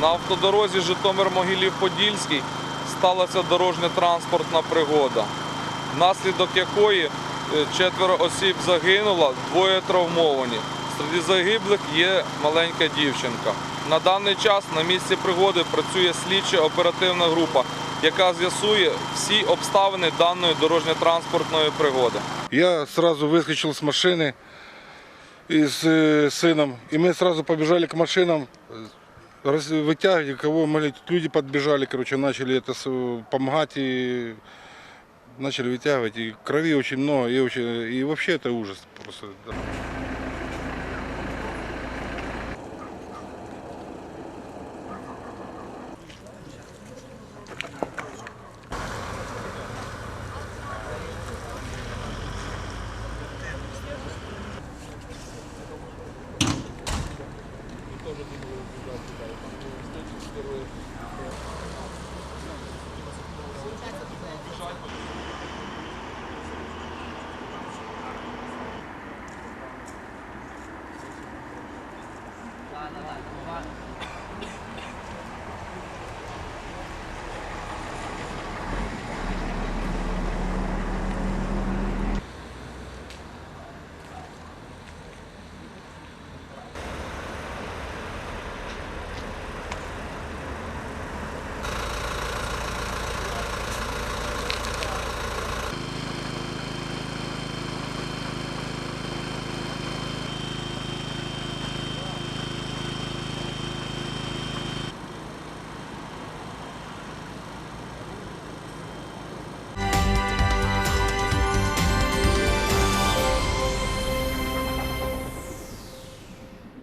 На автодорозі Житомир-Могилів-Подільський сталася дорожньо-транспортна пригода, внаслідок якої е, четверо осіб загинуло, двоє травмовані. Серед загиблих є маленька дівчинка. На даний час на місці пригоди працює слідча оперативна група, яка з'ясує всі обставини даної дорожньо-транспортної пригоди. Я сразу выскочил с машины и с э, сыном, и мы сразу побежали к машинам, э, раз- вытягивать, кого могли. Тут Люди подбежали, короче, начали это с- помогать и начали вытягивать. И крови очень много, и, очень, и вообще это ужас просто. тоже было убежать туда. И там мы встретились впервые. Ладно, ладно, ладно.